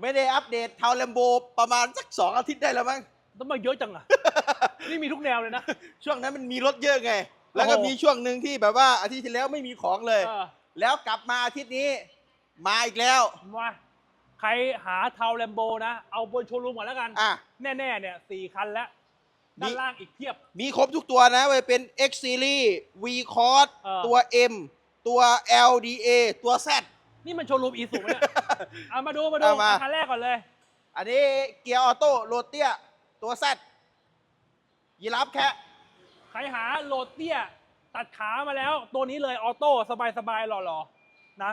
ไม่ได้อัปเดตเทาแลมโบประมาณสักสองอาทิตย์ได้แล้วมั้ง ต้องมาเยอะจังอะ นี่มีทุกแนวเลยนะ ช่วงนั้นมันมีรถเยอะไง แล้วก็โอ้โห มีช่วงหนึ่งที่แบบว่าอาทิตย์ที่แล้วไม่มีของเลย เออแล้วกลับมาอาทิตย์นี้ มาอีกแล้ว มาใครหาเทาแลมโบนะ เอาบนโชว์รูมก่อนแล้วกัน อะ แน่ ๆ เนี่ยสี่คันแล้ว มี ด้านล่างอีกเพียบ มีครบทุกตัวนะไปเป็น X Series V Cross เออ ตัว M ตัว LDA ตัว Z นี่มันโชว์รูมอีสุเนี่ยเอามาดูมาดูเอามา คันแรกก่อนเลย อันนี้เกียร์ออโต้โรเตียตัว Z ยีรับแค่ใครหาโหลดเตี้ยตัดขามาแล้ว ตัวนี้เลยออโต้สบายๆหล่อๆนะ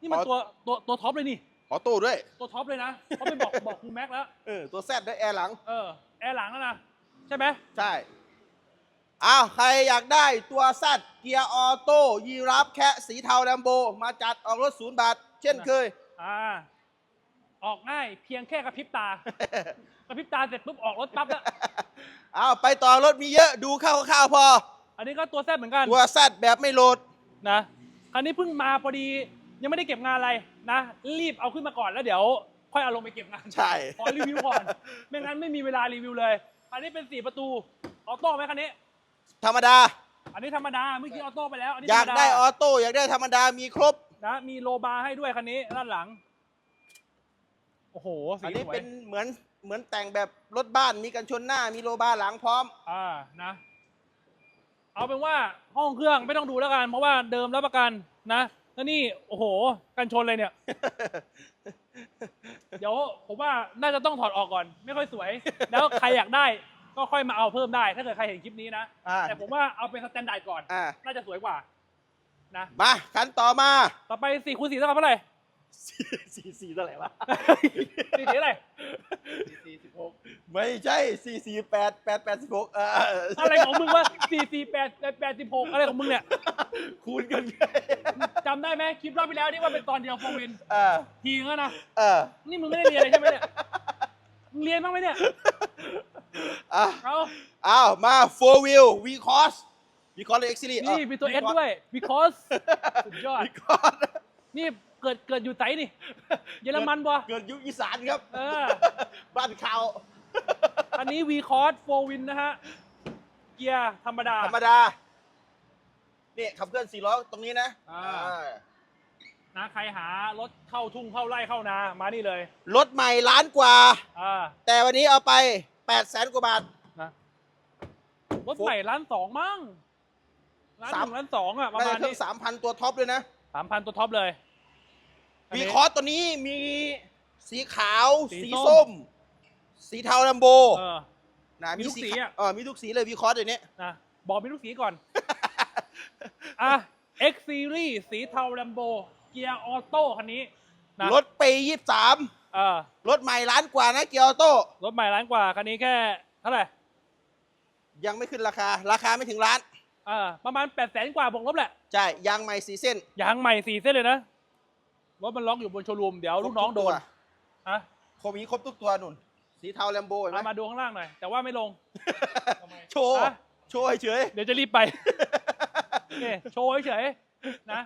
นี่มันตัวตัวตัวท็อปเลยนี่ ออโต้ด้วย ตัวท็อปเลยนะเขาไปบอกบอกคูแม็กแล้ว เออ ตัว Z ด้วยแอร์หลัง เออ แอร์หลังแล้วนะ ใช่ไหมใช่ อ้าวใครอยากได้ตัวซัดเกียร์ออโต้ยีรับแคะสีเทาแลมโบ มาจัดออกรถศูนย์บาท เช่นเคย อ่า ออกง่ายเพียงแค่กระพริบตา กระพริบตาเสร็จปุ๊บออกรถปั๊บแล้ว อ้าวไปต่อรถมีเยอะดูข้าวๆพอ อันนี้ก็ตัวแซ่บเหมือนกันตัวซัดแบบไม่โหลด นะคันนี้เพิ่งมาพอดียังไม่ได้เก็บงานอะไรนะ รีบเอาขึ้นมาก่อนแล้วเดี๋ยว ค่อยเอาลงไปเก็บงานใช่ ขอรีวิวก่อน ไม่งั้นไม่มีเวลารีวิวเลย อันนี้เป็นสี่ประตูออโต้ไหมคันนี้ ธรรมดา อันนี้ธรรมดาเมื่อกี้ออโต้ไปแล้ว อันนี้อยากธรรมได้ออโต้อยากได้ธรรมดามีครบ นะ มีโลบาร์ให้ด้วยคันนี้ด้านหลัง โอ้โห สีอันนี้สวยเป็นเหมือนเหมือนแต่งแบบรถบ้านมีกันชนหน้ามีโลบาร์หลังพร้อม อ่านะ เอาเป็นว่าห้องเครื่องไม่ต้องดูแล้วกัน เพราะว่าเดิมรับประกันนะแล้วนี่โอ้โห กันชนเลยเนี่ย เดี๋ยวผมว่าน่าจะต้องถอดออกก่อน ไม่ค่อยสวย แล้วใครอยากได้ ก็ค่อยมาเอาเพิ่มได้ถ้าเกิดใครเห็นคลิปนี้นะ อ่า แต่ผมว่าเอาเป็นสแตนดาร์ดก่อน อ่าน่าจะสวยกว่านะ มาคันต่อมาต่อไปสี่คูณสี่เท่ากับเท่าไหร่ สี่สี่เท่าไหร่วะสี่สี่เท่าไหร่สี่สิบหกไม่ใช่สี่สี่แปดแปดแปดสิบหกเอออะไรของมึงวะสี่สี่แปดแปดสิบหกอะไรของมึงเนี่ยคูณกันไงจำได้ไหมคลิปรอบที่แล้วที่ว่าเป็นตอนเดียวโฟวินเออทีนึงแล้วนะ เออนี่มึงไม่ได้เรียนเลยใช่ไหมเนี่ยมึงเรียนบ้างไหมเนี่ย อะเอาอ้าวมา four wheel v cross v cross เลย x series นี่มีตัว S ด้วย because สุดยอด v cross นี่เกิดเกิดอยู่ไสนี่ เยอรมันบ่เกิดยุคอีสานครับ เออ บ้านข่าว อันนี้ V Cross 4 Win นะฮะ เกียร์ธรรมดา ธรรมดา นี่ขับเคลื่อนสี่ล้อตรงนี้นะอ่าอ่า นะใครหารถเข้าทุ่งเข้าไร่เข้านา มานี่เลย รถใหม่ล้านกว่า อ่า แต่วันนี้เอาไป 8ปดแสนกว่าบาท นะรถใหม่ล้านสองมั้งล้านหสาม นึ่งล้านสองอะประน่ามาจะณเครื่นี้องสามพันตัวท็อปเลยนะสามพันตัวท็อปเลยนวีนี้ คอร์สตัวนี้มีสีขาว สีสีส้ส้ม ม สีเทาลัมโบเออ นะมีทุกสีขาอะ เออมีทุกสีเลยวีคอร์สเดี๋ยวนี้ นะบอกมีลูกสีก่อน อะ X Series สีเทา Lambo เกียร์ออโต้คันนี้นะรถปียี่สาม เออรถใหม่ล้านกว่านะเกียร์ออโต้รถใหม่ล้านกว่าคันนี้แค่เท่าไหร่ยังไม่ขึ้นราคา ราคาไม่ถึงล้านเออประมาณ8ปดแสนกว่าบวกลบแหละใช่ยางใหม่สีเส้นยางใหม่สี่เส้นเลยนะรถมันล็อกอยู่บนโชว์รูมเดี๋ยวลูกน้องโดนครบทุกตัวฮะครบมีครบทุกตัวนุ่น สีเทาแลมโบเห็นไหมเอามาดูข้างล่างหน่อย แต่ว่าไม่ลงโชว์ฮะโชว์เฉยเดี๋ยวจะรีบไปนี่โชว์เฉยๆนะ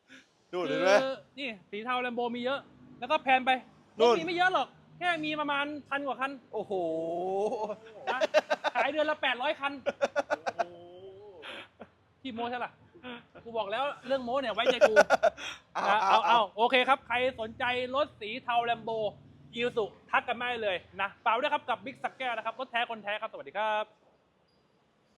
ๆดูคืเห็นไหมนี่สีเทา Lambo มีเยอะ แล้วก็แพนไปนู่ รถนมีไม่เยอะหรอก แค่มีประมาณพันกว่าคันโอ้โห นะขายเดือนละแปดร้อยคันพี่โม้ใช่ล่ะกูบอกแล้วเรื่องโม้เนี่ยไว้ใจกูนะเอาเอาโอเคครับ ใครสนใจรถสีเทาแลมโบอิลสุทักกันมาได้เลยนะฝากด้วยครับกับบิ๊กสักแก้วนะครับรถแท้คนแท้ครับ สวัสดีครับ